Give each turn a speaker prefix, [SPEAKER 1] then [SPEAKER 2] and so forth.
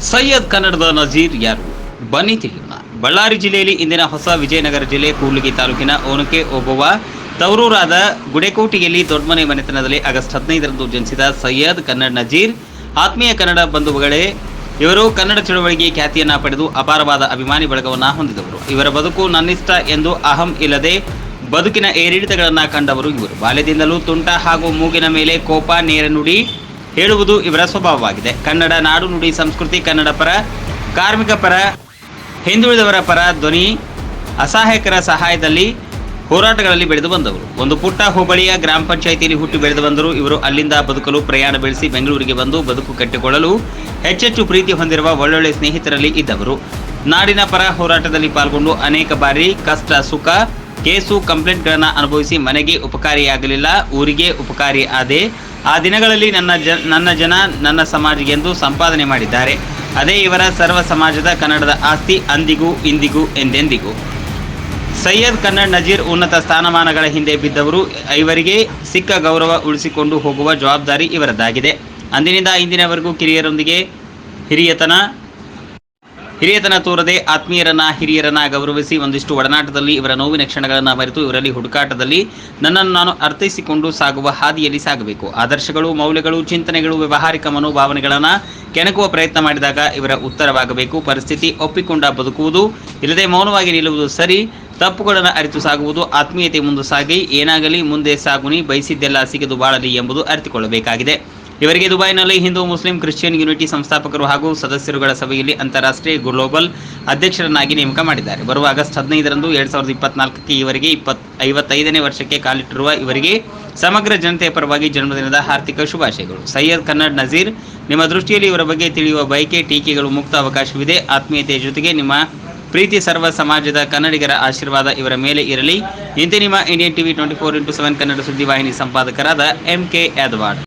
[SPEAKER 1] ಸೈಯದ್ ಕನ್ನಡದ ನಜೀರ್ ಯಾರು? ಬನ್ನಿ ತಿಳಿಯೋಣ. ಬಳ್ಳಾರಿ ಜಿಲ್ಲೆಯಲ್ಲಿ ಇಂದಿನ ಹೊಸ ವಿಜಯನಗರ ಜಿಲ್ಲೆ ಕೂಡ್ಲಿಗಿ ತಾಲೂಕಿನ ಓನಕೆ ಒಬ್ಬವ ತವರೂರಾದ ಗುಡೆಕೋಟಿಯಲ್ಲಿ ದೊಡ್ಡಮನೆ ಮನೆತನದಲ್ಲಿ ಆಗಸ್ಟ್ ಹದಿನೈದರಂದು ಜನಿಸಿದ ಸೈಯದ್ ಕನ್ನಡ ನಜೀರ್. ಆತ್ಮೀಯ ಕನ್ನಡ ಬಂಧುಗಳೇ, ಇವರು ಕನ್ನಡ ಚಳವಳಿಗೆ ಖ್ಯಾತಿಯನ್ನ ಪಡೆದು ಅಪಾರವಾದ ಅಭಿಮಾನಿ ಬಳಗವನ್ನ ಹೊಂದಿದವರು. ಇವರ ಬದುಕು ನನ್ನಿಷ್ಟ ಎಂದು ಅಹಂ ಇಲ್ಲದೆ ಬದುಕಿನ ಏರಿಳಿತಗಳನ್ನು ಕಂಡವರು ಇವರು. ಬಾಲ್ಯದಿಂದಲೂ ತುಂಟ ಹಾಗೂ ಮೂಗಿನ ಮೇಲೆ ಕೋಪ, ನೇರ ನುಡಿ ಹೇಳುವುದು ಇವರ ಸ್ವಭಾವವಾಗಿದೆ. ಕನ್ನಡ ನಾಡು ನುಡಿ ಸಂಸ್ಕೃತಿ ಕನ್ನಡ ಪರ, ಕಾರ್ಮಿಕ ಪರ, ಹಿಂದುಳಿದವರ ಪರ ಧ್ವನಿ ಅಸಹಾಯಕರ ಸಹಾಯದಲ್ಲಿ ಹೋರಾಟಗಳಲ್ಲಿ ಬೆಳೆದು ಬಂದವರು. ಒಂದು ಪುಟ್ಟ ಹೋಬಳಿಯ ಗ್ರಾಮ ಪಂಚಾಯಿತಿಯಲ್ಲಿ ಹುಟ್ಟಿ ಬೆಳೆದು ಬಂದರು ಇವರು ಅಲ್ಲಿಂದ ಬದುಕಲು ಪ್ರಯಾಣ ಬೆಳೆಸಿ ಬೆಂಗಳೂರಿಗೆ ಬಂದು ಬದುಕು ಕಟ್ಟಿಕೊಳ್ಳಲು ಹೆಚ್ಚೆಚ್ಚು ಪ್ರೀತಿ ಹೊಂದಿರುವ ಒಳ್ಳೊಳ್ಳೆ ಸ್ನೇಹಿತರಲ್ಲಿ ಇದ್ದವರು. ನಾಡಿನ ಪರ ಹೋರಾಟದಲ್ಲಿ ಪಾಲ್ಗೊಂಡು ಅನೇಕ ಬಾರಿ ಕಷ್ಟ, ಸುಖ, ಕೇಸು, ಕಂಪ್ಲೇಂಟ್ಗಳನ್ನು ಅನುಭವಿಸಿ ಮನೆಗೆ ಉಪಕಾರಿಯಾಗಲಿಲ್ಲ, ಊರಿಗೆ ಉಪಕಾರಿ ಆದೆ ಆ ದಿನಗಳಲ್ಲಿ ನನ್ನ ಜ, ನನ್ನ ಜನ ನನ್ನ ಸಮಾಜಗೆಂದು ಸಂಪಾದನೆ ಮಾಡಿದ್ದಾರೆ. ಅದೇ ಇವರ ಸರ್ವ ಸಮಾಜದ ಕನ್ನಡದ ಆಸ್ತಿ ಅಂದಿಗೂ ಇಂದಿಗೂ ಎಂದೆಂದಿಗೂ. ಸೈಯದ್ ಕನ್ನಡ್ ನಜೀರ್ ಉನ್ನತ ಸ್ಥಾನಮಾನಗಳ ಹಿಂದೆ ಬಿದ್ದವರು ಇವರಿಗೆ ಸಿಕ್ಕ ಗೌರವ ಉಳಿಸಿಕೊಂಡು ಹೋಗುವ ಜವಾಬ್ದಾರಿ ಇವರದ್ದಾಗಿದೆ. ಅಂದಿನಿಂದ ಇಂದಿನವರೆಗೂ ಕಿರಿಯರೊಂದಿಗೆ ಹಿರಿಯತನ ಹಿರಿಯತನ ತೋರದೆ ಆತ್ಮೀಯರನ್ನ, ಹಿರಿಯರನ್ನ ಗೌರವಿಸಿ ಒಂದಿಷ್ಟು ಒಡನಾಟದಲ್ಲಿ ಇವರ ನೋವಿನ ಕ್ಷಣಗಳನ್ನು ಮರೆತು ಇವರಲ್ಲಿ ಹುಡುಕಾಟದಲ್ಲಿ ನನ್ನನ್ನು ನಾನು ಅರ್ಥೈಸಿಕೊಂಡು ಸಾಗುವ ಹಾದಿಯಲ್ಲಿ ಸಾಗಬೇಕು. ಆದರ್ಶಗಳು, ಮೌಲ್ಯಗಳು, ಚಿಂತನೆಗಳು, ವ್ಯವಹಾರಿಕ ಮನೋಭಾವನೆಗಳನ್ನು ಕೆಣಕುವ ಪ್ರಯತ್ನ ಮಾಡಿದಾಗ ಇವರ ಉತ್ತರವಾಗಬೇಕು. ಪರಿಸ್ಥಿತಿ ಒಪ್ಪಿಕೊಂಡ ಬದುಕುವುದು, ಇಲ್ಲದೆ ಮೌನವಾಗಿ ನಿಲ್ಲುವುದು ಸರಿ. ತಪ್ಪುಗಳನ್ನು ಅರಿತು ಸಾಗುವುದು, ಆತ್ಮೀಯತೆ ಮುಂದೆ ಸಾಗಿ, ಏನಾಗಲಿ ಮುಂದೆ ಸಾಗುನಿ ಬಯಸಿದ್ದೆಲ್ಲ ಸಿಗದು ಬಾಳಲಿ ಎಂಬುದು ಅರಿತುಕೊಳ್ಳಬೇಕಾಗಿದೆ. ಇವರಿಗೆ ದುಬೈನಲ್ಲಿ ಹಿಂದೂ ಮುಸ್ಲಿಂ ಕ್ರಿಶ್ಚಿಯನ್ ಯುನಿಟಿ ಸಂಸ್ಥಾಪಕರು ಹಾಗೂ ಸದಸ್ಯರುಗಳ ಸಭೆಯಲ್ಲಿ ಅಂತಾರಾಷ್ಟ್ರೀಯ ಗ್ಲೋಬಲ್ ಅಧ್ಯಕ್ಷರನ್ನಾಗಿ ನೇಮಕ ಮಾಡಿದ್ದಾರೆ. ಬರುವ ಆಗಸ್ಟ್ ಹದಿನೈದರಂದು ಎರಡ್ ಸಾವಿರದ ಇಪ್ಪತ್ನಾಲ್ಕಕ್ಕೆ ಇವರಿಗೆ ಇಪ್ಪತ್, ಐವತ್ತೈದನೇ ವರ್ಷಕ್ಕೆ ಕಾಲಿಟ್ಟಿರುವ ಇವರಿಗೆ ಸಮಗ್ರ ಜನತೆಯ ಪರವಾಗಿ ಜನ್ಮದಿನದ ಹಾರ್ದಿಕ ಶುಭಾಶಯಗಳು. ಸೈಯದ್ ಕನ್ನಡ್ ನಜೀರ್, ನಿಮ್ಮ ದೃಷ್ಟಿಯಲ್ಲಿ ಇವರ ಬಗ್ಗೆ ತಿಳಿಯುವ ಬಯಕೆ, ಟೀಕೆಗಳು ಮುಕ್ತ ಅವಕಾಶವಿದೆ. ಆತ್ಮೀಯತೆಯ ಜೊತೆಗೆ ನಿಮ್ಮ ಪ್ರೀತಿ ಸರ್ವ ಸಮಾಜದ ಕನ್ನಡಿಗರ ಆಶೀರ್ವಾದ ಇವರ ಮೇಲೆ ಇರಲಿ. ಇಂತೆ ನಿಮ್ಮ Indian TV twenty four into seven Kannada ಸುದ್ದಿವಾಹಿನಿ ಸಂಪಾದಕರಾದ ಎಂ ಕೆ ಯಾದವಾಡ್.